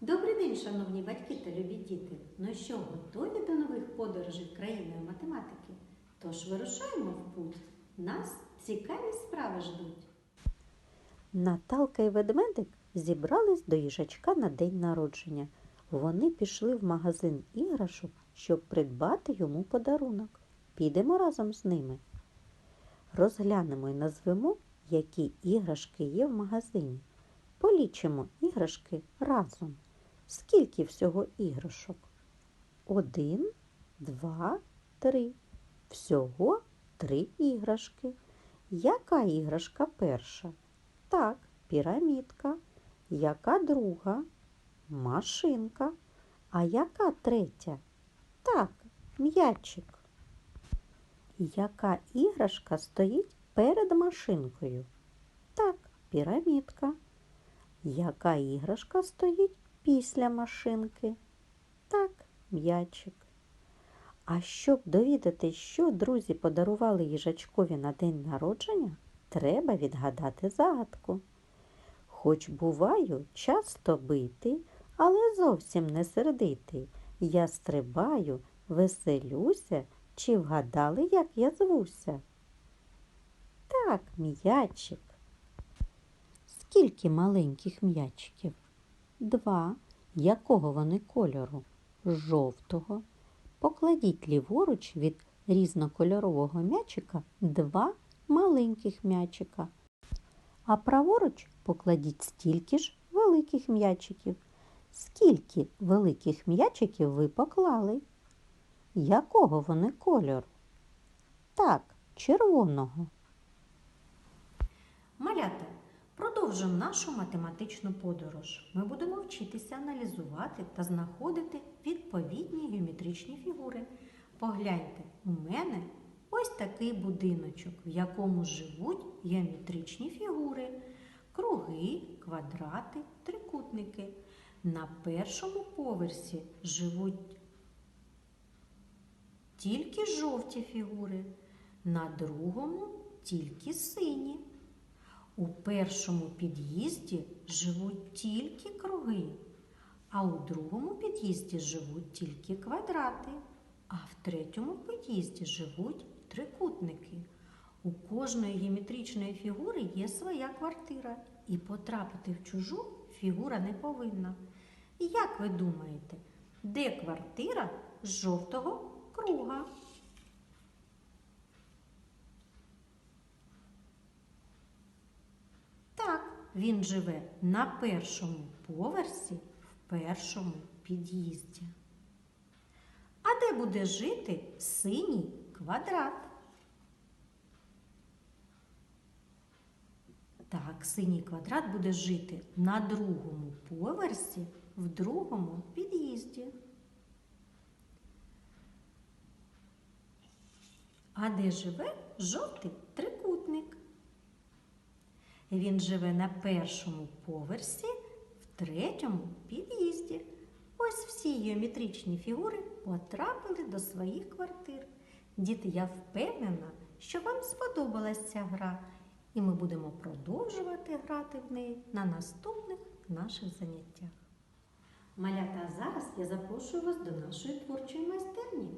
Добрий день, шановні батьки та любі діти. Ну що, готові до нових подорожей країною математики? Тож вирушаємо в путь. Нас цікаві справи ждуть. Наталка і ведмедик зібрались до їжачка на день народження. Вони пішли в магазин іграшок, щоб придбати йому подарунок. Підемо разом з ними. Розглянемо і назвемо, які іграшки є в магазині. Полічимо іграшки разом. Скільки всього іграшок? Один, два, три. Всього три іграшки. Яка іграшка перша? Так, пірамідка. Яка друга? Машинка. А яка третя? Так, м'ячик. Яка іграшка стоїть перед машинкою? Так, пірамідка. Яка іграшка стоїть після машинки? Так, м'ячик. А щоб довідати, що друзі подарували їжачкові на день народження, треба відгадати загадку. Хоч буваю часто битий, але зовсім не сердитий. Я стрибаю, веселюся, чи вгадали, як я звуся? Так, м'ячик. Скільки маленьких м'ячиків? Два. Якого вони кольору? Жовтого. Покладіть ліворуч від різнокольорового м'ячика два маленьких м'ячика. А праворуч покладіть стільки ж великих м'ячиків. Скільки великих м'ячиків ви поклали? Якого вони кольору? Так, червоного. Малята, продовжимо нашу математичну подорож. Ми будемо вчитися аналізувати та знаходити відповідні геометричні фігури. Погляньте, у мене ось такий будиночок, в якому живуть геометричні фігури. Круги, квадрати, трикутники. На першому поверсі живуть тільки жовті фігури, на другому тільки сині. У першому під'їзді живуть тільки круги, а у другому під'їзді живуть тільки квадрати, а в третьому під'їзді живуть трикутники. У кожної геометричної фігури є своя квартира, і потрапити в чужу фігура не повинна. Як ви думаєте, де квартира жовтого круга? Так, він живе на першому поверсі в першому під'їзді. А де буде жити синій квадрат? Так, синій квадрат буде жити на другому поверсі в другому під'їзді. А де живе жовтий трикутник? Він живе на першому поверсі в третьому під'їзді. Ось всі геометричні фігури потрапили до своїх квартир. Діти, я впевнена, що вам сподобалась ця гра, і ми будемо продовжувати грати в неї на наступних наших заняттях. Малята, зараз я запрошую вас до нашої творчої майстерні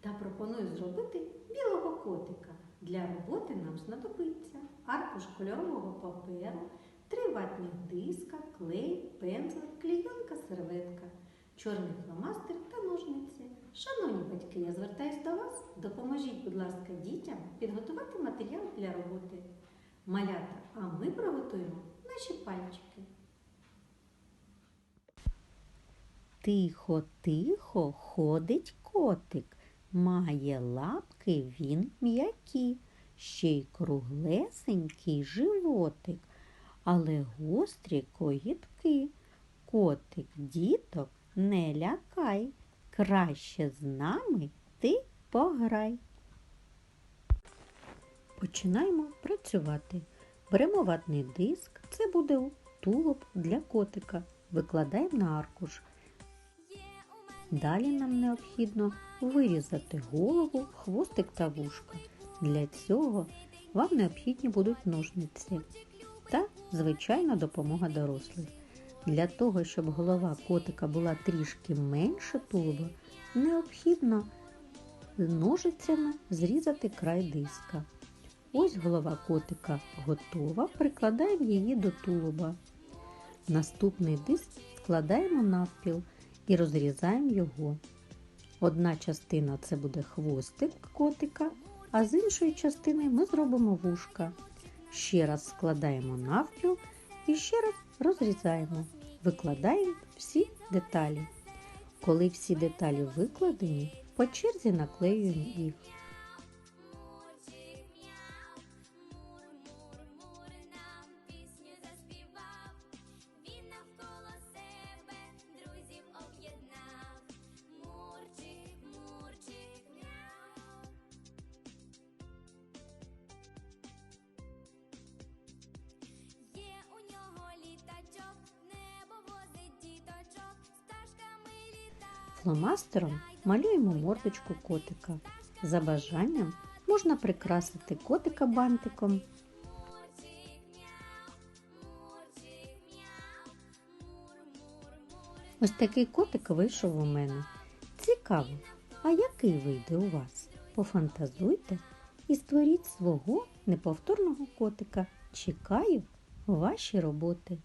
та пропоную зробити білого котика. Для роботи нам знадобиться аркуш кольорового паперу, три ватних диска, клей, пензлик, клейонка, серветка, чорний фломастер та ножниці. Шановні батьки, я звертаюся до вас. Допоможіть, будь ласка, дітям підготувати матеріал для роботи. Малята, а ми приготуємо наші пальчики. Тихо, тихо ходить котик. Має лапки він м'які, ще й круглесенький животик, але гострі когітки. Котик, діток, не лякай, краще з нами ти пограй. Починаємо працювати. Беремо ватний диск, це буде тулуб для котика. Викладаємо на аркуш. Далі нам необхідно вирізати голову, хвостик та вушка. Для цього вам необхідні будуть ножниці та, звичайно, допомога дорослих. Для того, щоб голова котика була трішки менше тулуба, необхідно ножицями зрізати край диска. Ось голова котика готова, прикладаємо її до тулуба. Наступний диск складаємо навпіл і розрізаємо його. Одна частина це буде хвостик котика, а з іншої частини ми зробимо вушка. Ще раз складаємо навпіл і ще раз розрізаємо. Викладаємо всі деталі. Коли всі деталі викладені, по черзі наклеюємо їх. Фломастером малюємо мордочку котика. За бажанням можна прикрасити котика бантиком. Ось такий котик вийшов у мене. Цікаво, а який вийде у вас? Пофантазуйте і створіть свого неповторного котика. Чекаю ваші роботи.